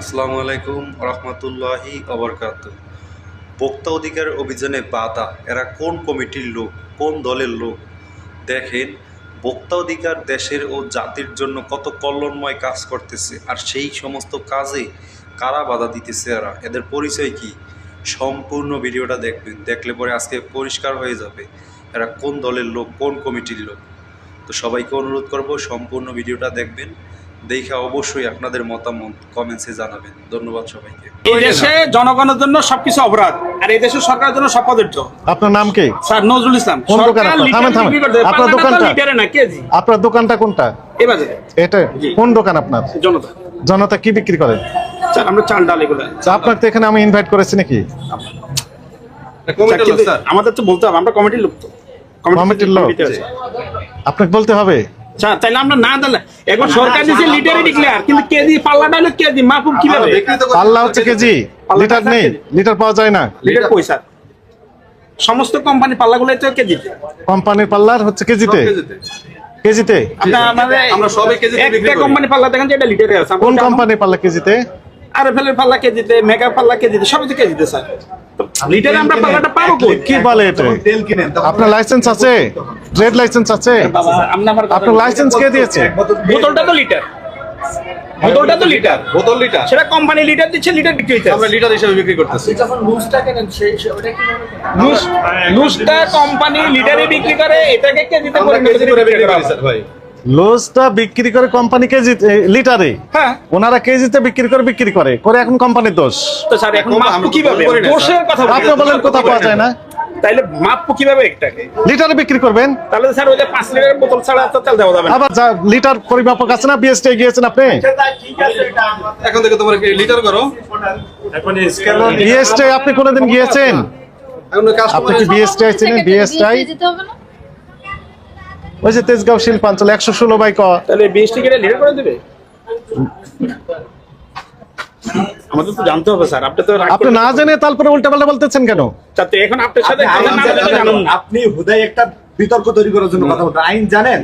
আসসালামু আলাইকুম রহমতুল্লাহি অবরকাত বক্তা অধিকার অভিযানে বাধা, এরা কোন কমিটির লোক, কোন দলের লোক? দেখেন বক্তা অধিকার দেশের ও জাতির জন্য কত কল্যাণময় কাজ করতেছে, আর সেই সমস্ত কাজে কারা বাধা দিতেছে এরা? এদের পরিচয় কি? সম্পূর্ণ ভিডিওটা দেখবেন, দেখলে পরে আজকে পরিষ্কার হয়ে যাবে, এরা কোন দলের লোক, কোন কমিটির লোক? তো সবাইকে অনুরোধ করব, সম্পূর্ণ ভিডিওটা দেখবেন। দেখে অবশ্যই আপনাদের মতামত কমেন্টসে জানাবেন। ধন্যবাদ সবাইকে। এই দেশে জনগণের জন্য সবকিছু অপরাধ আর এই দেশের সরকারের জন্য সব প্রযোজ্য আপনার নাম কি? স্যার নজরুল ইসলাম। কোন দোকান? থামেন, থামেন। আপনার দোকানটা? লিটারে না কেজি? আপনার দোকানটা কোনটা? এই বাজারে এটা? কোন দোকান আপনার? জনতা। জনতা কি বিক্রি করেন স্যার আমরা চাল ডাল এগুলো। তা আপনার তো এখানে আমি ইনভাইট করেছি নাকি? আমাদের তো বলতে হবে আমরা কমিটির লোক তো। কমিটির লোক? আপনাকে বলতে হবে? তাইলে আমরা না দিলে এখন সরকার দিচ্ছে লিটারে ডিক্লেয়ার কিন্তু কেজি পাল্লাটা হলো কেজি মাপুম কীভাবে? পাল্লা হচ্ছে কেজি লিটার নেই লিটার পাওয়া যায় না। লিটার পয়সা সমস্ত কোম্পানি পাল্লাগুলো তো কেজিতে? কোম্পানির পাল্লার হচ্ছে কেজিতে। কেজিতে। আমরা সবই কেজিতে একটা কোম্পানি পাল্লা দেখেন যে এটা লিটারে আছে। কোন কোম্পানির পাল্লা কেজিতে? আর ফেলের পাল্লা কেজিতে মেগা পাল্লা কেজিতে সবই তো কেজিতে স্যার। লিটারে আমরা পাল্লাটা পাবো কই? কি বলে এটা তেল কিনেন আপনার লাইসেন্স আছে? ট্রেড লাইসেন্স আছে? আপনার লাইসেন্স কে দিয়েছে? বোতলটা তো লিটার বোতলটা তো লিটার বোতল লিটার সেটা কোম্পানি লিটার দিচ্ছে লিটার বিক্রি হইতে আমরা লিটার হিসেবে বিক্রি করতেছি। লুজটা কোম্পানি লিটারে বিক্রি করে এটাকে কেজিতে আমরা পরিণত কেজি করে করে বিক্রি বিক্রি করা করি হয়। স্যার ভাই। লোজটা বিক্রি করে কোম্পানি কেজি লিটারে। হ্যাঁ। ওনারা কেজিতে বিক্রি করে বিক্রি করে। করে এখন কোম্পানির দোষ। তো স্যার এখন তো কীভাবে? করি। দোষের কথা আপনি বলেন কোথা পাওয়া যায় না। তাইলে মাপবো কীভাবে একটাকে লিটারে বিক্রি করবেন? তাহলে স্যার ওই যে পাঁচ লিটারের বোতল ছাড়া তো তেল দেওয়া যাবে না। আবার যা লিটার পরিমাপক আছে না? বিএসটি গিয়েছেন আপনি? এখন থেকে তোমার কি লিটার করো? এখন স্কেল বিএসটি আপনি কোনোদিন গিয়েছেন? এখন আপনি কি বিএসটি ছিলেন বিএসটাই যেতে হবে না? ওই যে তেজগাঁও শিল্পাঞ্চল একশো ষোলো বাই ক। তাহলে বিশ টিকিটে লিটার করে দেবে? আমাদের তো জানতে হবে স্যার। আপনি তো আপনি না জেনে তারপরে উল্টা বলতেছেন কেন? যাতে এখন আপনার সাথে কথা না বলে তো জানুন। না। আপনি হুদাই একটা বিতর্ক তৈরি করার জন্য কথা বলছেন আইন জানেন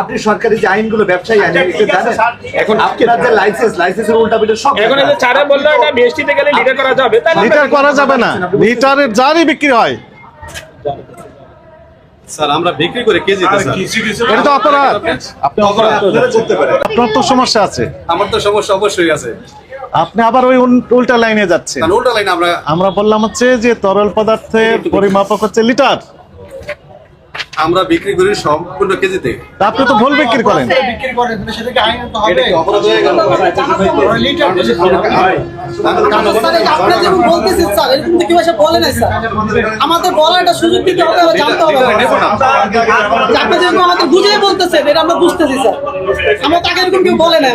আপনি সরকারি যে আইনগুলো ব্যবসায়ী আইন এগুলো জানেন এখন আপনার যে লাইসেন্স লাইসেন্সের উল্টা পিঠে সব এখন এই যে চারে বলল এটা বিএসটিতে গেলে লিটার করা যাবে লিটার করা যাবে না। লিটারের যারই বিক্রি হয়। স্যার আমরা বিক্রি করে কেজিতে এটা তো অপরাধ। আপনি অপরাধ করতে পারেন আপনার তো সমস্যা আছে। আমার তো সমস্যা অবশ্যই আছে। আপনি আবার ওই উল- উল্টা লাইনে যাচ্ছেন। উল্টা লাইন আমরা আমরা বললাম হচ্ছে যে তরল পদার্থের পরিমাপক হচ্ছে লিটার। আমরা বিক্রি করি সম্পূর্ণ কেজিতে। আপনি তো ভুল বিক্রি করেন। এটা কি অপরাধ হয়ে গেল? স্যার, এটা আপনারা যেরকম বলতেছেন, স্যার, এরকম তো কেউ এসে বলে নাই, স্যার। আমাদের বলার একটা সুযোগ দিতে হবে বা জানতে হবে লিটারে নেব না। যে আপনি যেরকম আমাদের বুঝিয়ে বলতেছেন এটা আমরা বুঝতেছি স্যার। আমরা তাকে এরকম কেউ বলে নাই।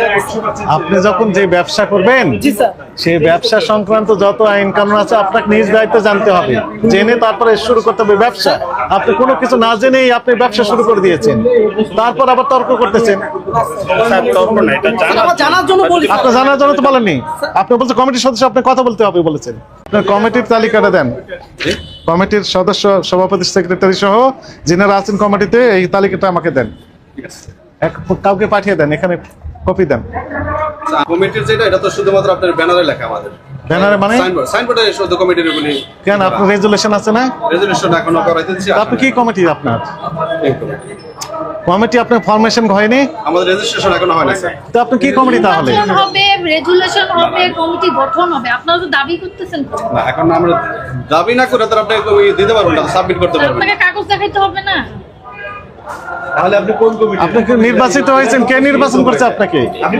আপনি যখন যে ব্যবসা করবেন জি স্যার। সেই ব্যবসা সংক্রান্ত যত আইন কানুন আছে আপনাকে নিজ দায়িত্ব জানতে হবে। জেনে তারপরে শুরু করতে হবে ব্যবসা। আপনি কোনো কিছু না জেনেই আপনি ব্যবসা শুরু করে দিয়েছেন। তারপর আবার তর্ক করতেছেন। স্যার তর্ক না এটা জানা আমার জানার জন্য আপনি জানার জন্য তো বলেননি। আপনি বলছেন কমিটির সদস্য আপনি কথা বলতে হবে বলেছেন। আপনার কমিটির তালিকাটা দেন। কমিটির সদস্য সভাপতি সেক্রেটারি সহ যিনারা আছেন কমিটিতে এই তালিকাটা আমাকে দেন। এক কাউকে পাঠিয়ে দেন এখানে কপি দেন। কমিটির যেটা এটা তো শুধুমাত্র আপনার ব্যানারে লেখা আমাদের। ব্যানারে মানে? সাইনবোর্ড সাইনবোর্ডে শুধু কমিটির গুলি কেন আপনার রেজুলেশন আছে না? রেজুলেশন এখনও করাইতে দিচ্ছি তা আপনি কি কমিটি আপনার? কমিটি আপনার ফরমেশন হয়নি? আমাদের রেজিস্ট্রেশন এখনও হয় না স্যার তো আপনি কি কমিটি তাহলে? হবে রেজুলেশন হবে কমিটি গঠন হবে। আপনারা তো দাবি করতেছেন না এখন আমরা দাবি না করে তার আপনি দিতে পারবেন না সাবমিট করতে পারবেন আপনাকে কাগজ দেখাইতে হবে না? তাহলে আপনি কোন কমিটি আপনি কি নির্বাচিত হয়েছেন? কে নির্বাচন করছে আপনাকে? আপনি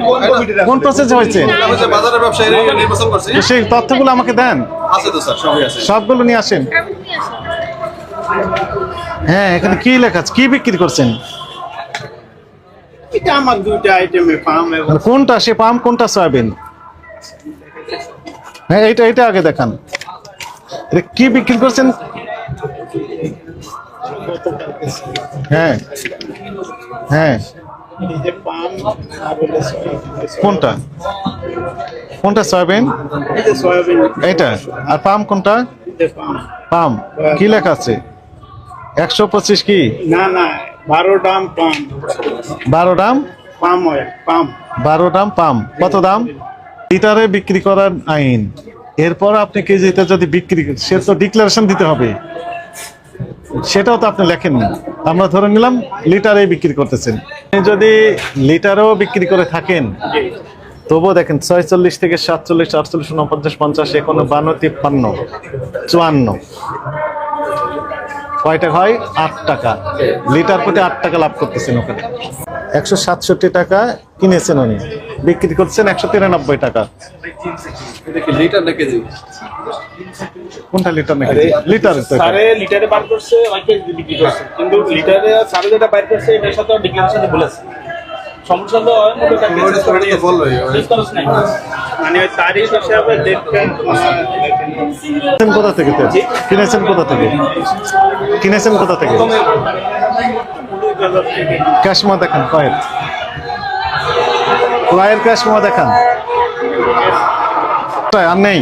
কোন প্রসেসে হয়েছে? বাজারের ব্যবসায়ী নির্বাচন করছি। সেই তথ্যগুলো আমাকে দেন। আছে তো স্যার সবই আছে। সবগুলো নিয়ে আসেন। হ্যাঁ এখানে কি লেখা আছে? কি বিক্রি করছেন? এটা আমার দুইটা আইটেমে পাম এবং কোনটা? সে পাম কোনটা? সয়াবিন। হ্যাঁ এইটা এটা আগে দেখান। এটা কি বিক্রি করছেন? হ্যাঁ। হ্যাঁ। কোনটা? কোনটা সয়াবিন? এই সয়াবিন এইটা। আর পাম কোনটা? পাম। পাম কি লেখা আছে? একশো পঁচিশ কি? না না বারো দাম পাম। বারো দাম? পাম পাম। বারো দাম পাম। কত দাম? লিটারে বিক্রি করার আইন। এরপর আপনি কেজিতে যদি বিক্রি সে তো ডিক্লারেশন দিতে হবে। সেটাও তো আপনি লেখেননি। আমরা ধরে নিলাম লিটারে বিক্রি করতেছেন। যদি লিটারেও বিক্রি করে থাকেন, তবুও দেখেন ছয়চল্লিশ থেকে সাতচল্লিশ, আটচল্লিশ, উনপঞ্চাশ, পঞ্চাশ এখনও বান্ন, তিপ্পান্ন, চুয়ান্ন। কয়টা হয়? আট টাকা। লিটার প্রতি আট টাকা লাভ করতেছেন ওখানে। একশো সাতষট্টি টাকা কিনেছেন উনি। বিক্রি করছেন একশো তিরানব্বই টাকা। লিটার না কেজি? কোনটা লিটার নাকি লিটার লিটারে বার করছে বিক্রি করছে। কিন্তু লিটারে যেটা বার করছে এটার সাথে ডিক্লারেশনে বলেছে। সমস্যা তো মনে কোথা থেকে কিনেছেন কোথা থেকে? কিনেছেন কোথা থেকে? ক্যাশমা দেখান কয়ের ক্রয়ের ক্যাশমা দেখান। আর নেই?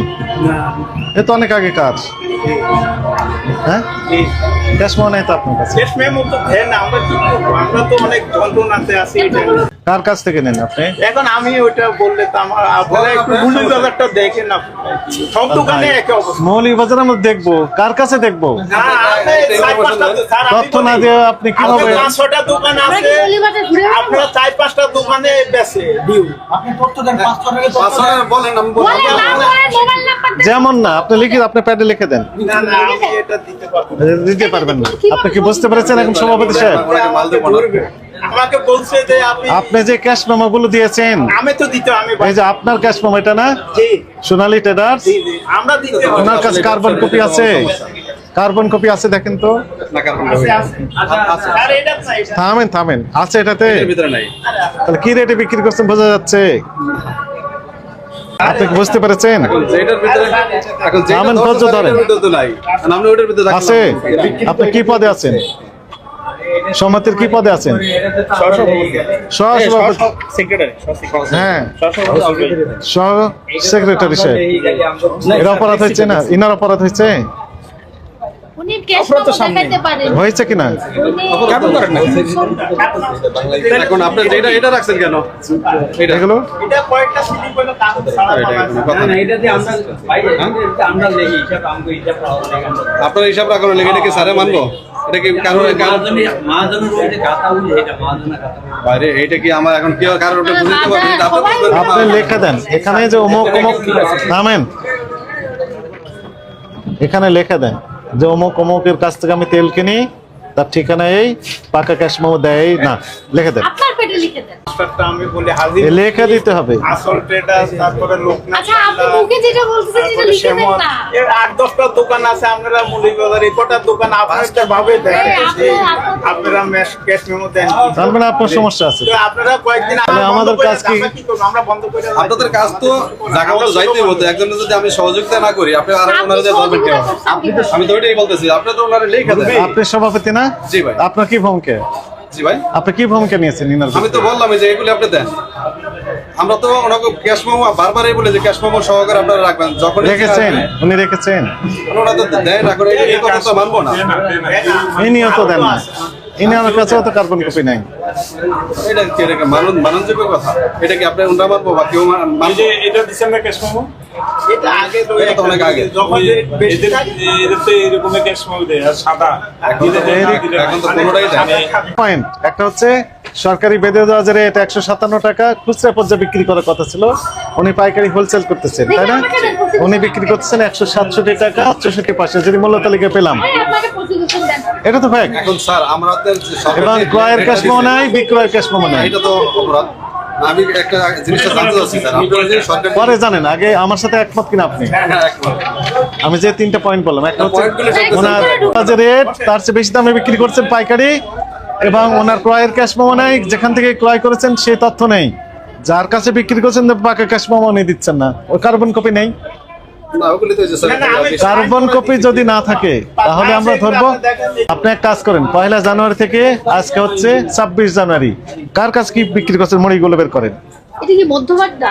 এ তো অনেক আগে কাজ। হ্যাঁ? ক্যাশমা নেই তো আপনার কাছে? তো আমরা কি আমরা তো অনেক যন্ত্রণাতে আছি। কার কাছ থেকে নেন আপনি এখন আমি ওইটা বললে তো আমার আপনারা একটু মূল্য বাজারটা দেখেন না সব দোকানে একই অবস্থা মৌলিক বাজার আমরা দেখব কার কাছে দেখব আপনি তথ্য না দিয়ে আপনি কীভাবে আমাদের পাঁচ দোকান আছে কি? আপনারা চার পাঁচটা দোকানে বেছে ডিউ আপনি তথ্য দেন পাঁচশো টাকা বলেন আমি বলে মোবাইল নাম্বার যেমন না আপনি লিখে আপনি প্যাডে লিখে দেন না না আমি এটা দিতে পারব দিতে পারবেন না আপনি কি বুঝতে পেরেছেন এখন সভাপতি সাহেব। আমাকে বলছে যে আপনি আপনি যে ক্যাশ মেমো গুলো দিয়েছেন। আমি তো দিতে আমি এই যে আপনার ক্যাশ মেমো এটা না? জি। সোনালী ট্রেডার্স জি জি। আমরা দিতে। ওনার কাছে কার্বন কপি আছে। কার্বন কপি আছে দেখেন তো। না কারণ আছে, আছে। স্যার, এটা না, এটা। থামেন থামেন। আছে এটাতে? এর ভিতরে নাই। তাহলে কি রেটে বিক্রি করছেন বোঝা যাচ্ছে। আপনি কি বুঝতে পেরেছেন? এখন ভিতরে এখন যেটা আমেন ধরছে ধৈর্য ধরেন। এটার ভিতরে তো নাই। আর আপনি ওটার ভিতরে রাখলেন আছে। আপনি কি পদে আছেন? সমিতির কি পদে আছেন? সহসভাপতি। হ্যাঁ। সহ সেক্রেটারি সাহেব। এর অপরাধ হয়েছে না? ইনার অপরাধ পারেন হয়েছে কিনা? এখন আপনি যেটা এটা রাখছেন কেন? এটা না। আপনার হিসাব রাখুন লেগে নাকি স্যারে মানবো। এটা কি কারণ কারণ বাইরে এটা কি আমার এখন কারোর ওটা বুঝতে পারবেন পারবেন আপনি। লেখা দেন। এখানে যে অমুক অমুক নামেন। এখানে লেখা দেন। যে অমুক অমুকের কাছ থেকে আমি তেল কিনি তার ঠিকানা এই পাকা ক্যাশ মেমো দেয় না লিখে দেন। আপনার পেটে লিখে দেন। আমি বলি হাজির এ লেখা দিতে হবে। আসল ট্রেডার তারপরে লোকনাথ আচ্ছা আপনি মুখে যেটা বলতেছেন সেটা লিখে দেন না। এর আট দশটা দোকান আছে আপনারা মুলি বাজার এই কটা দোকান আপনারা ভাবে এই আপনার- ক্যাশ মেমো দেন। তার মানে আপনার সমস্যা আছে। তো আপনারা কয়েকদিন আগে আমাদের কাজ কি? আমরা বন্ধ করে। আপনাদের কাজ তো জায়গা মতো যাইতেই হতো একজনের যদি আমি সহযোগিতা না করি আপনি আর আপনি ওনারা যে কীভাবে? আমি তো ওইটাই বলতেছি আপনি তো ওনারা লেখা দেন। আপনি সভাপতি না? জি ভাই। আপনার কি ভ্রমকে জি ভাই। আপনি কি ভ্রমকে নিয়েছেন ইনার আমি তো বললাম যে এগুলি আপনি দেন। আমরা তো ওনাকে ক্যাশ মেমো বারবারই বলে যে ক্যাশ মেমো সহকারে আপনারা রাখবেন। যখন রেখেছেন? উনি রেখেছেন? ওনারা তো দেন এখন এই- এই কথা তো মানবো না। ইনিও তো দেন না। ইনি আমার কাছেও তো কার্বন কপি নাই। এটা কি এটা কি মানন মাননযোগ্য কথা? এটা কি আপনি মানবো বা কেউ মানবো এটা ক্যাশ মেমো এটা আগে তো এটা অনেক আগে। যখন থাকে, এদের তো ক্যাশ মেমো দেয় আর সাদা। এখন তো কোনোটাই দেন পয়েন্ট একটা হচ্ছে সরকারি বেদে বাজারে এটা একশো সাতান্ন টাকা খুচরা পর্যায়ে বিক্রি করার কথা ছিল। উনি পাইকারি হোলসেল করতেছেন তাই না? উনি বিক্রি করতেছেন একশো সাতষট্টি টাকা চৌষট্টি পাশে যদি মূল্য তালিকা পেলাম। এটা তো ফ্যাক্ট এখন স্যার আমাদের এবং ক্রয়ের রেটটা ক্যাশ মেমো নাই বিক্রয়ের ক্যাশ মেমো নাই। এটা তো অপরাধ। আমি একটা জিনিসটা জানতে চাচ্ছি স্যার। আপনারা যে সরকার পরে জানেন আগে আমার সাথে একমত কিনা আপনি? আমি যে তিনটা পয়েন্ট বললাম একটা হচ্ছে ওনার যে রেট তার চেয়ে বেশি দামে বিক্রি করছেন পাইকারি এবং ওনার ক্রয়ের ক্যাশ মেমো নাই যেখান থেকে ক্রয় করেছেন সেই তথ্য নেই। যার কাছে বিক্রি করছেন পাকা ক্যাশ মেমো নিয়ে দিচ্ছেন না। ওই কার্বন কপি নেই। কার্বন কপি যদি না থাকে তাহলে আমরা ধরবো আপনি এক কাজ করেন পয়লা জানুয়ারি থেকে আজকে হচ্ছে ছাব্বিশ জানুয়ারি। কার কাছে কি বিক্রি করছেন মুড়িগুলো বের করেন? এটা কি মধ্যবাড্ডা?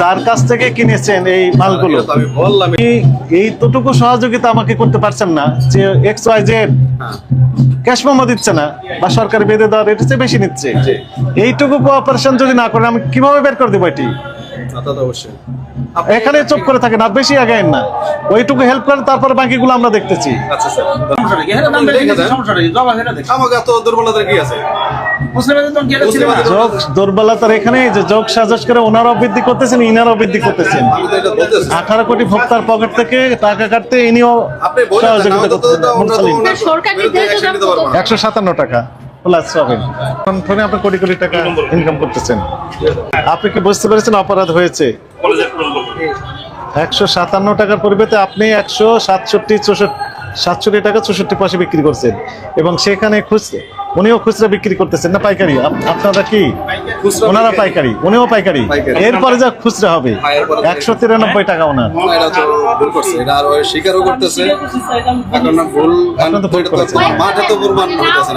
যার কাছ থেকে কিনেছেন এই মালগুলো? এটা তো আমি বললাম। আপনি এইতটুকু সহযোগিতা আমাকে করতে পারছেন না যে X Y Z cash memo দিচ্ছে না বা সরকারি বেঁধে দেওয়ার এটা চেয়ে বেশি নিচ্ছে। এইটুকু কোঅপারেশন যদি না করেন আমি কীভাবে বের করে দেবো এটি? অবশ্যই। এখানে চুপ করে থাকেন আর বেশি আগায়েন না। ওইটুকু হেল্প করেন তারপরে বাকিগুলো আমরা দেখতেছি। আচ্ছা স্যার। দুর্বলতা কি আছে? দুর্বলতার এখানে যে যোগ সাজস করে ওনারাও বৃদ্ধি করতেছেন ইনারাও বৃদ্ধি করতেছেন। আঠারো কোটি ভোক্তার পকেট থেকে টাকা কাটতে ইনিও। একশো সাতান্ন টাকা প্লাস আপনি কোটি কোটি টাকা ইনকাম করতেছেন। আপনি কি বুঝতে পেরেছেন অপরাধ হয়েছে। একশো সাতান্ন টাকার পরিবর্তে আপনি একশো সাতষট্টি চৌষট্টি সাতষট্টি টাকা চৌষট্টি পয়সা বিক্রি করছেন। এবং সেখানে খুচরা উনিও খুচরা বিক্রি করতেছেন না পাইকারি? আপ- আপনারা কি? ওনারা পাইকারি উনিও পাইকারি। এরপরে যা খুচরা হবে হ্যাঁ, একশো তিরানব্বই টাকা ওনার।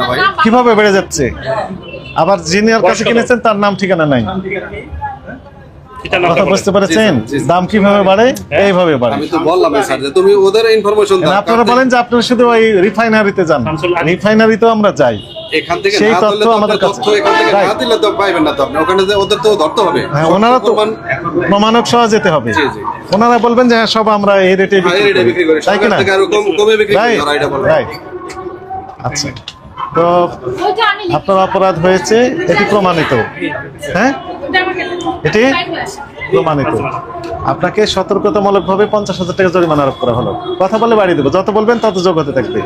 ভাই। কীভাবে বেড়ে যাচ্ছে? আবার জিনিয়ার কাছে কিনেছেন তার নাম ঠিকানা নাই। কথা বুঝতে পেরেছেন। দাম কীভাবে বাড়ে? এইভাবে বাড়ে। আমি তো বললাম স্যার যে তুমি ওদের ইনফরমেশন দাও আপনারা বলেন যে আপনারা শুধু ওই রিফাইনারিতে যান। রিফাইনারিতেও আমরা যাই। এখান থেকে সেই না তথ্য আমাদের আমাদের কাছে- এখান থেকে না দিলে তো পাইবেন না তো আপনি। ওখানে ওদের তো ধরতে হবে। হ্যাঁ ওনারা তো প্রমাণক সহ যেতে হবে। জি, জি। ওনারা বলবেন যে হ্যাঁ সব আমরা এই রেটে হ্যাঁ, এই বিক্রি করি। তাই কি সরকার না? থেকে আরও কম- কমে বিক্রি করি এটা বলে। আচ্ছা। তো। আপনার অপরাধ হয়েছে এটি প্রমাণিত। হ্যাঁ। এটি প্রমাণিত। আপনাকে সতর্কতামূলক ভাবে পঞ্চাশ হাজার টাকা জরিমানা আরোপ করা হলো। কথা বলে বাড়িয়ে দেবো। যত বলবেন তত যোগ হতে থাকবে।